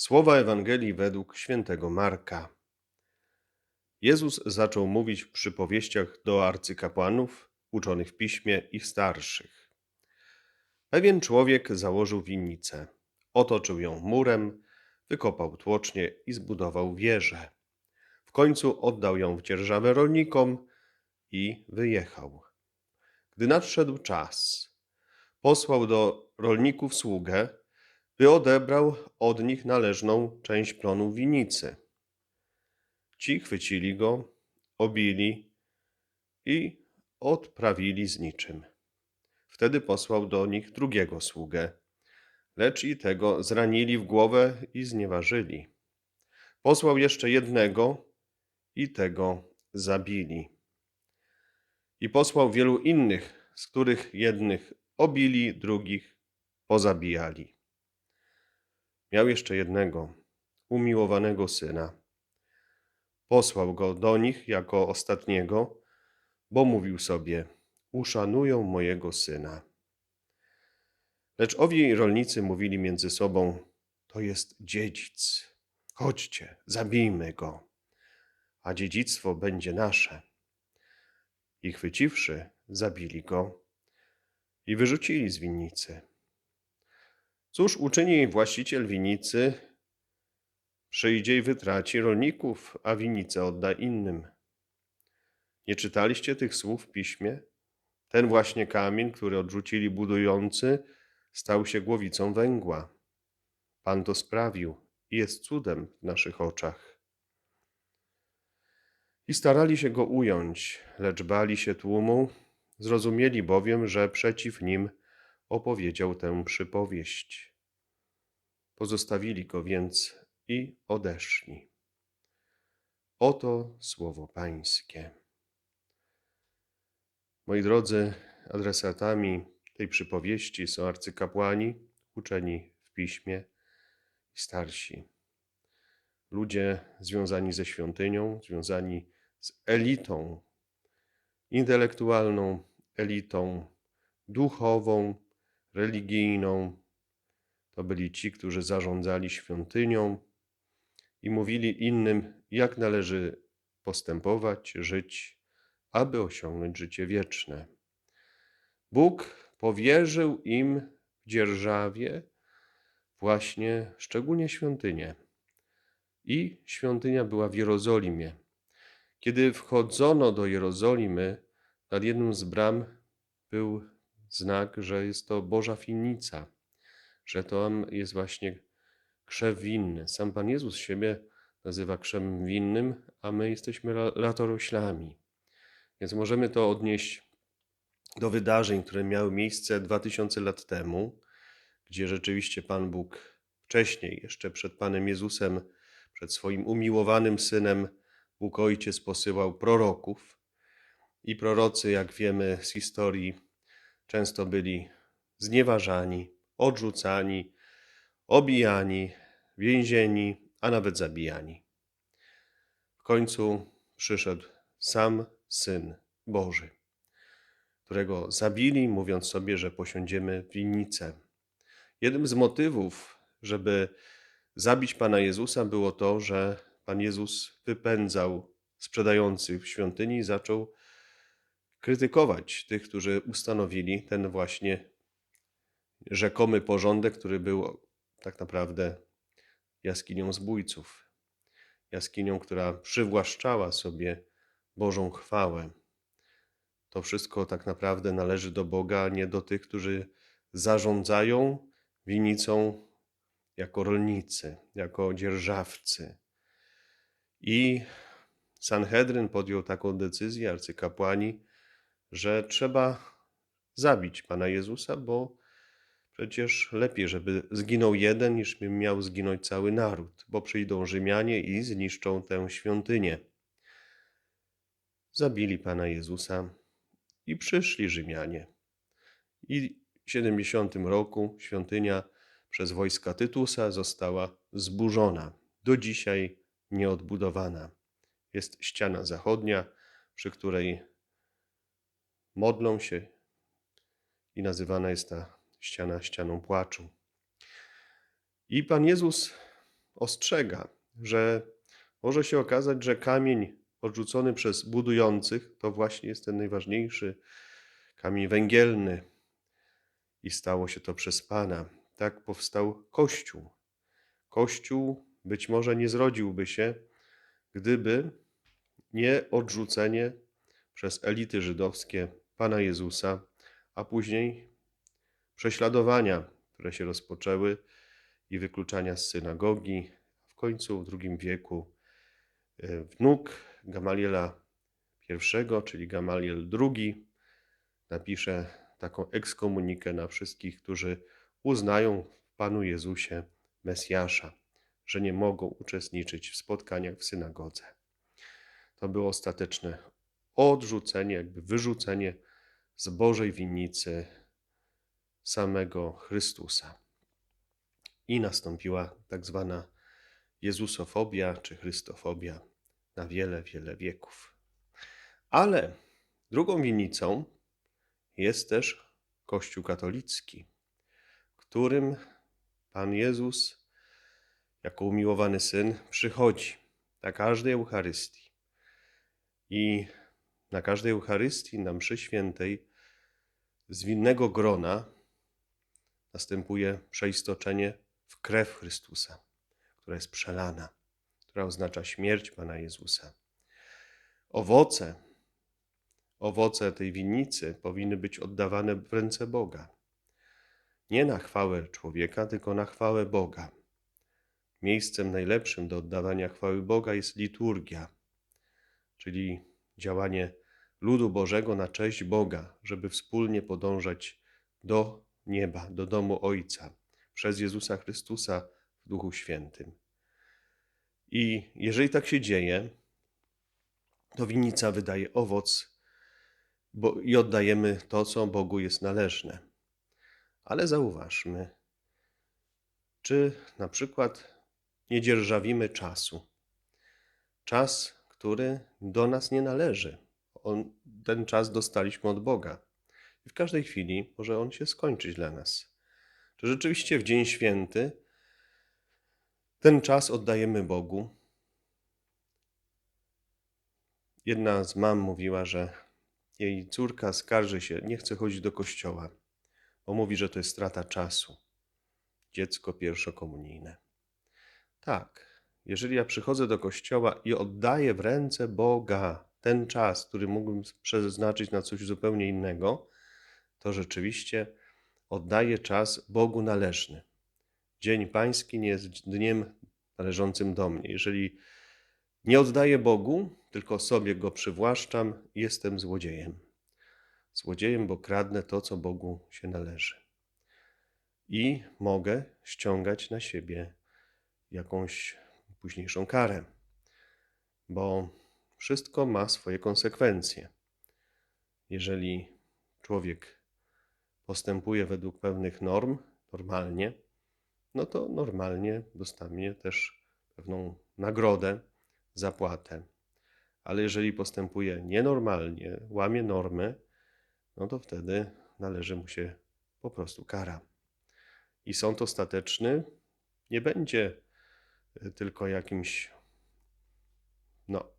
Słowa Ewangelii według świętego Marka. Jezus zaczął mówić w przypowieściach do arcykapłanów, uczonych w piśmie i starszych. Pewien człowiek założył winnicę, otoczył ją murem, wykopał tłocznie i zbudował wieżę. W końcu oddał ją w dzierżawę rolnikom i wyjechał. Gdy nadszedł czas, posłał do rolników sługę, by odebrał od nich należną część plonu winnicy. Ci chwycili go, obili i odprawili z niczym. Wtedy posłał do nich drugiego sługę, lecz i tego zranili w głowę i znieważyli. Posłał jeszcze jednego i tego zabili. I posłał wielu innych, z których jednych obili, drugich pozabijali. Miał jeszcze jednego, umiłowanego syna. Posłał go do nich jako ostatniego, bo mówił sobie: Uszanują mojego syna. Lecz owi rolnicy mówili między sobą: To jest dziedzic. Chodźcie, zabijmy go, a dziedzictwo będzie nasze. I chwyciwszy, zabili go i wyrzucili z winnicy. Cóż uczyni właściciel winnicy? Przyjdzie i wytraci rolników, a winnicę odda innym. Nie czytaliście tych słów w piśmie? Ten właśnie kamień, który odrzucili budujący, stał się głowicą węgła. Pan to sprawił i jest cudem w naszych oczach. I starali się go ująć, lecz bali się tłumu, zrozumieli bowiem, że przeciw nim opowiedział tę przypowieść. Pozostawili go więc i odeszli. Oto słowo Pańskie. Moi drodzy, adresatami tej przypowieści są arcykapłani, uczeni w piśmie i starsi. Ludzie związani ze świątynią, związani z elitą intelektualną, elitą duchową, religijną. To byli ci, którzy zarządzali świątynią i mówili innym, jak należy postępować, żyć, aby osiągnąć życie wieczne. Bóg powierzył im w dzierżawie właśnie szczególnie świątynię. I świątynia była w Jerozolimie. Kiedy wchodzono do Jerozolimy, nad jedną z bram był znak, że jest to Boża Finnica, że tam jest właśnie krzew winny. Sam Pan Jezus siebie nazywa krzewem winnym, a my jesteśmy latoroślami. Więc możemy to odnieść do wydarzeń, które miały miejsce 2000 lat temu, gdzie rzeczywiście Pan Bóg wcześniej, jeszcze przed Panem Jezusem, przed swoim umiłowanym Synem, Bóg Ojciec posyłał proroków. I prorocy, jak wiemy z historii, często byli znieważani, odrzucani, obijani, więzieni, a nawet zabijani. W końcu przyszedł sam Syn Boży, którego zabili, mówiąc sobie, że posiądziemy winnicę. Jednym z motywów, żeby zabić Pana Jezusa, było to, że Pan Jezus wypędzał sprzedających w świątyni i zaczął krytykować tych, którzy ustanowili ten właśnie rzekomy porządek, który był tak naprawdę jaskinią zbójców. Jaskinią, która przywłaszczała sobie Bożą chwałę. To wszystko tak naprawdę należy do Boga, nie do tych, którzy zarządzają winnicą jako rolnicy, jako dzierżawcy. I Sanhedryn podjął taką decyzję, arcykapłani, że trzeba zabić Pana Jezusa, bo przecież lepiej, żeby zginął jeden, niż miał zginąć cały naród, bo przyjdą Rzymianie i zniszczą tę świątynię. Zabili Pana Jezusa i przyszli Rzymianie. I w 70 roku świątynia przez wojska Tytusa została zburzona. Do dzisiaj nieodbudowana. Jest ściana zachodnia, przy której modlą się i nazywana jest ta ściana ścianą płaczu. I Pan Jezus ostrzega, że może się okazać, że kamień odrzucony przez budujących to właśnie jest ten najważniejszy kamień węgielny. I stało się to przez Pana. Tak powstał Kościół. Kościół być może nie zrodziłby się, gdyby nie odrzucenie przez elity żydowskie Pana Jezusa, a później prześladowania, które się rozpoczęły i wykluczania z synagogi. W końcu w II wieku e, wnuk Gamaliela I, czyli Gamaliel II, napisze taką ekskomunikę na wszystkich, którzy uznają w Panu Jezusie Mesjasza, że nie mogą uczestniczyć w spotkaniach w synagodze. To było ostateczne odrzucenie, jakby wyrzucenie z Bożej winnicy samego Chrystusa. I nastąpiła tak zwana Jezusofobia czy Chrystofobia na wiele, wiele wieków. Ale drugą winnicą jest też Kościół katolicki, którym Pan Jezus, jako umiłowany syn, przychodzi na każdej Eucharystii. I na każdej Eucharystii, na mszy świętej, z winnego grona następuje przeistoczenie w krew Chrystusa, która jest przelana, która oznacza śmierć Pana Jezusa. Owoce, owoce tej winnicy powinny być oddawane w ręce Boga. Nie na chwałę człowieka, tylko na chwałę Boga. Miejscem najlepszym do oddawania chwały Boga jest liturgia, czyli działanie ludu Bożego na cześć Boga, żeby wspólnie podążać do nieba, do domu Ojca przez Jezusa Chrystusa w Duchu Świętym. I jeżeli tak się dzieje, to winnica wydaje owoc bo, i oddajemy to, co Bogu jest należne. Ale zauważmy, czy na przykład nie dzierżawimy czasu. Czas, który do nas nie należy. On, ten czas dostaliśmy od Boga. I w każdej chwili może on się skończyć dla nas. Czy rzeczywiście w Dzień Święty ten czas oddajemy Bogu? Jedna z mam mówiła, że jej córka skarży się, nie chce chodzić do kościoła, bo mówi, że to jest strata czasu. Dziecko pierwszokomunijne. Tak, jeżeli ja przychodzę do kościoła i oddaję w ręce Boga ten czas, który mógłbym przeznaczyć na coś zupełnie innego, to rzeczywiście oddaję czas Bogu należny. Dzień Pański nie jest dniem należącym do mnie. Jeżeli nie oddaję Bogu, tylko sobie go przywłaszczam, jestem złodziejem. Złodziejem, bo kradnę to, co Bogu się należy. I mogę ściągać na siebie jakąś późniejszą karę, bo wszystko ma swoje konsekwencje. Jeżeli człowiek postępuje według pewnych norm, normalnie, no to normalnie dostanie też pewną nagrodę, zapłatę. Ale jeżeli postępuje nienormalnie, łamie normy, no to wtedy należy mu się po prostu kara. I sąd ostateczny nie będzie tylko jakimś no,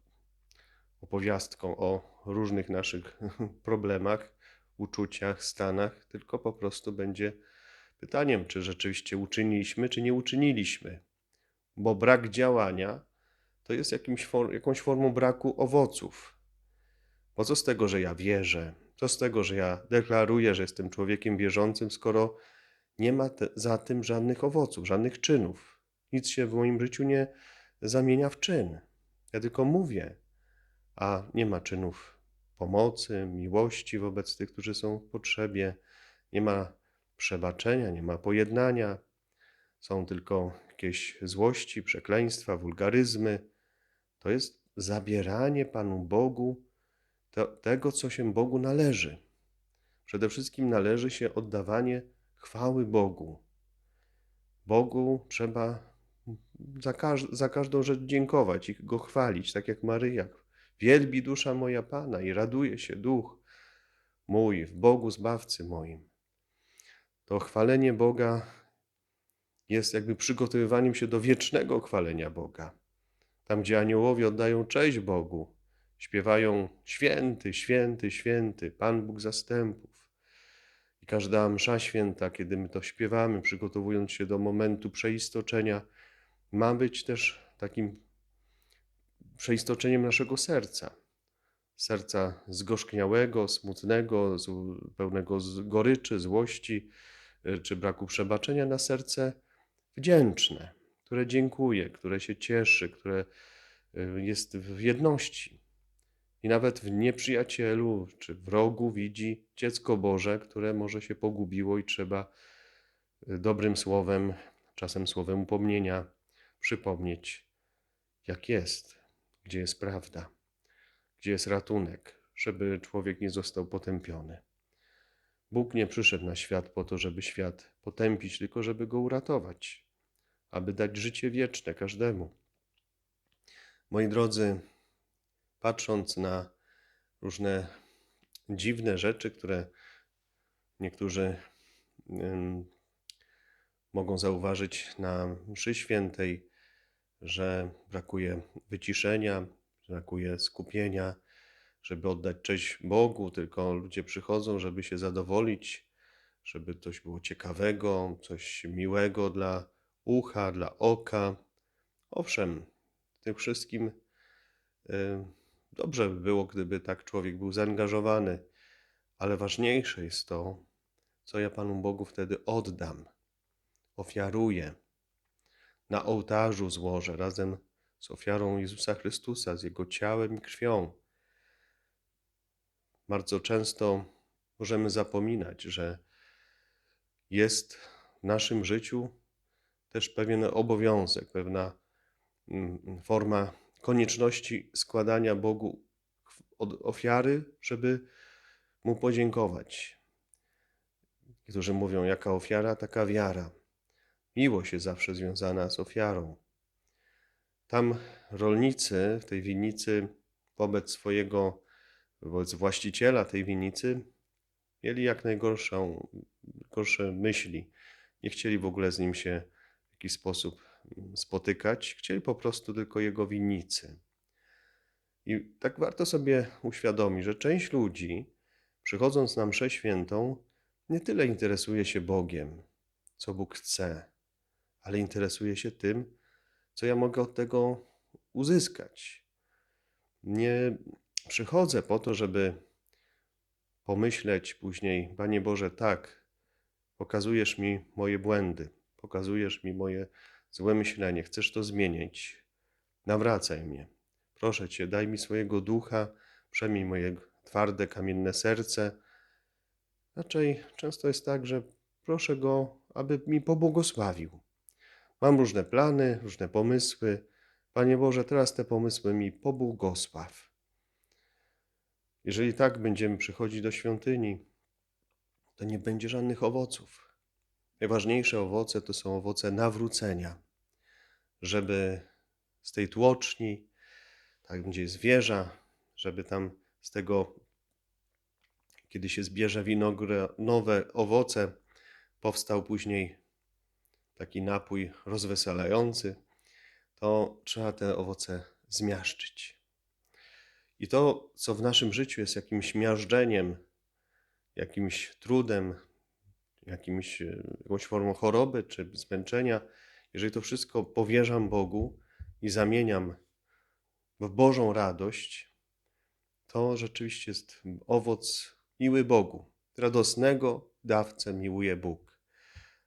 opowiastką o różnych naszych problemach, uczuciach, stanach, tylko po prostu będzie pytaniem, czy rzeczywiście uczyniliśmy, czy nie uczyniliśmy. Bo brak działania to jest jakimś jakąś formą braku owoców. Bo co z tego, że ja wierzę? Co z tego, że ja deklaruję, że jestem człowiekiem wierzącym, skoro nie ma za tym żadnych owoców, żadnych czynów? Nic się w moim życiu nie zamienia w czyn. Ja tylko mówię, a nie ma czynów pomocy, miłości wobec tych, którzy są w potrzebie, nie ma przebaczenia, nie ma pojednania, są tylko jakieś złości, przekleństwa, wulgaryzmy. To jest zabieranie Panu Bogu to, tego, co się Bogu należy. Przede wszystkim należy się oddawanie chwały Bogu. Bogu trzeba za, każ za każdą rzecz dziękować i go chwalić, tak jak Maryja. Wielbi dusza moja Pana i raduje się duch mój w Bogu Zbawcy moim. To chwalenie Boga jest jakby przygotowywaniem się do wiecznego chwalenia Boga. Tam, gdzie aniołowie oddają cześć Bogu, śpiewają święty, święty, święty, Pan Bóg zastępów. I każda msza święta, kiedy my to śpiewamy, przygotowując się do momentu przeistoczenia, ma być też takim przeistoczeniem naszego serca. Serca zgorzkniałego, smutnego, pełnego goryczy, złości y, czy braku przebaczenia, na serce wdzięczne, które dziękuje, które się cieszy, które y, jest w jedności. I nawet w nieprzyjacielu czy wrogu widzi dziecko Boże, które może się pogubiło i trzeba y, dobrym słowem, czasem słowem upomnienia, przypomnieć, jak jest, gdzie jest prawda, gdzie jest ratunek, żeby człowiek nie został potępiony. Bóg nie przyszedł na świat po to, żeby świat potępić, tylko żeby go uratować, aby dać życie wieczne każdemu. Moi drodzy, patrząc na różne dziwne rzeczy, które niektórzy ym, mogą zauważyć na mszy świętej, że brakuje wyciszenia, brakuje skupienia, żeby oddać cześć Bogu, tylko ludzie przychodzą, żeby się zadowolić, żeby coś było ciekawego, coś miłego dla ucha, dla oka. Owszem, tym wszystkim y, dobrze by było, gdyby tak człowiek był zaangażowany, ale ważniejsze jest to, co ja Panu Bogu wtedy oddam, ofiaruję, na ołtarzu złożę razem z ofiarą Jezusa Chrystusa, z Jego ciałem i krwią. Bardzo często możemy zapominać, że jest w naszym życiu też pewien obowiązek, pewna mm, forma konieczności składania Bogu ofiary, żeby Mu podziękować. Niektórzy mówią, jaka ofiara, taka wiara. Miłość jest zawsze związana z ofiarą. Tam rolnicy w tej winnicy wobec swojego, wobec właściciela tej winnicy mieli jak najgorszą, gorsze myśli. Nie chcieli w ogóle z nim się w jakiś sposób spotykać. Chcieli po prostu tylko jego winnicy. I tak warto sobie uświadomić, że część ludzi, przychodząc na mszę świętą, nie tyle interesuje się Bogiem, co Bóg chce, ale interesuje się tym, co ja mogę od tego uzyskać. Nie przychodzę po to, żeby pomyśleć później, Panie Boże, tak, pokazujesz mi moje błędy, pokazujesz mi moje złe myślenie, chcesz to zmienić. Nawracaj mnie. Proszę Cię, daj mi swojego ducha, przemień moje twarde, kamienne serce. Raczej często jest tak, że proszę Go, aby mi pobłogosławił. Mam różne plany, różne pomysły. Panie Boże, teraz te pomysły mi pobłogosław. Jeżeli tak będziemy przychodzić do świątyni, to nie będzie żadnych owoców. Najważniejsze owoce to są owoce nawrócenia, żeby z tej tłoczni, tak gdzie jest wieża, żeby tam z tego, kiedy się zbierze winogron, nowe owoce, powstał później taki napój rozweselający, to trzeba te owoce zmiażdżyć. I to, co w naszym życiu jest jakimś miażdżeniem, jakimś trudem, jakimś, e, jakąś formą choroby czy zmęczenia, jeżeli to wszystko powierzam Bogu i zamieniam w Bożą radość, to rzeczywiście jest owoc miły Bogu. Radosnego dawcę miłuje Bóg.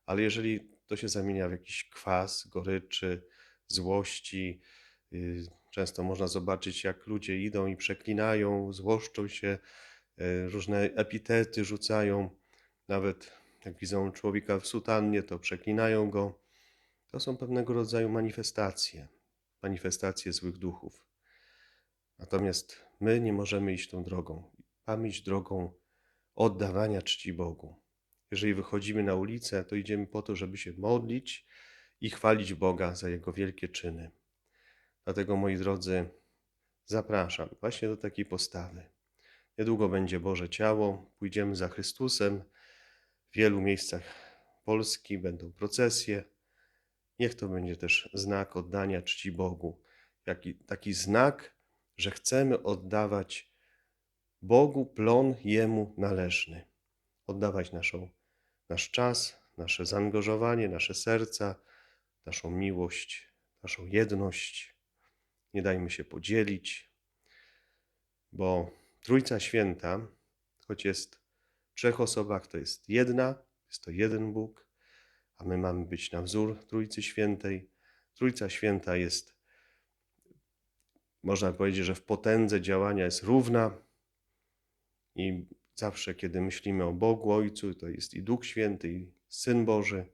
Ale jeżeli to się zamienia w jakiś kwas, goryczy, złości, yy, często można zobaczyć, jak ludzie idą i przeklinają, złoszczą się, yy, różne epitety rzucają, nawet jak widzą człowieka w sutannie, to przeklinają go. To są pewnego rodzaju manifestacje, manifestacje złych duchów. Natomiast my nie możemy iść tą drogą. Mamy iść drogą oddawania czci Bogu. Jeżeli wychodzimy na ulicę, to idziemy po to, żeby się modlić i chwalić Boga za Jego wielkie czyny. Dlatego, moi drodzy, zapraszam właśnie do takiej postawy. Niedługo będzie Boże Ciało, pójdziemy za Chrystusem. W wielu miejscach Polski będą procesje, Niech to będzie też znak oddania czci Bogu. Jaki, taki znak, że chcemy oddawać Bogu plon Jemu należny. Oddawać naszą, nasz czas, nasze zaangażowanie, nasze serca, naszą miłość, naszą jedność. Nie dajmy się podzielić, bo Trójca Święta, choć jest w trzech osobach, to jest jedna, jest to jeden Bóg, a my mamy być na wzór Trójcy Świętej. Trójca Święta jest, można powiedzieć, że w potędze działania jest równa i zawsze, kiedy myślimy o Bogu Ojcu, to jest i Duch Święty, i Syn Boży,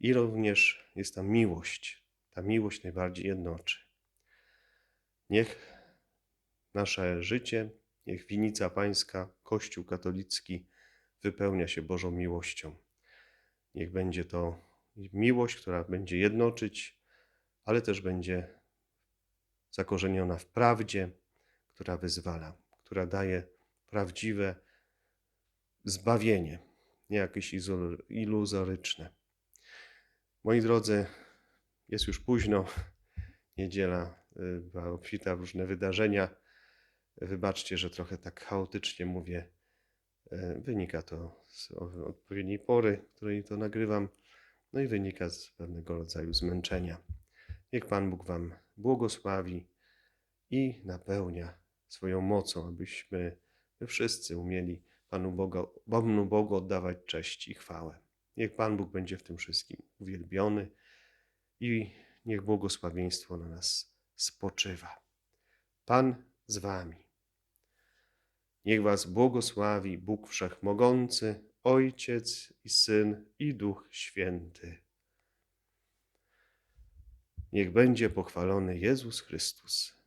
i również jest tam miłość. Ta miłość najbardziej jednoczy. Niech nasze życie, niech winica Pańska, Kościół katolicki wypełnia się Bożą miłością. Niech będzie to miłość, która będzie jednoczyć, ale też będzie zakorzeniona w prawdzie, która wyzwala, która daje prawdziwe zbawienie, nie jakieś iluzoryczne. Moi drodzy, jest już późno, niedziela y, była obfita w różne wydarzenia. Wybaczcie, że trochę tak chaotycznie mówię. E, Wynika to z odpowiedniej pory, której to nagrywam, no i wynika z pewnego rodzaju zmęczenia. Niech Pan Bóg Wam błogosławi i napełnia swoją mocą, abyśmy my wszyscy umieli Panu Boga, Panu Bogu oddawać cześć i chwałę. Niech Pan Bóg będzie w tym wszystkim uwielbiony i niech błogosławieństwo na nas spoczywa. Pan z Wami. Niech Was błogosławi Bóg Wszechmogący, Ojciec i Syn i Duch Święty. Niech będzie pochwalony Jezus Chrystus.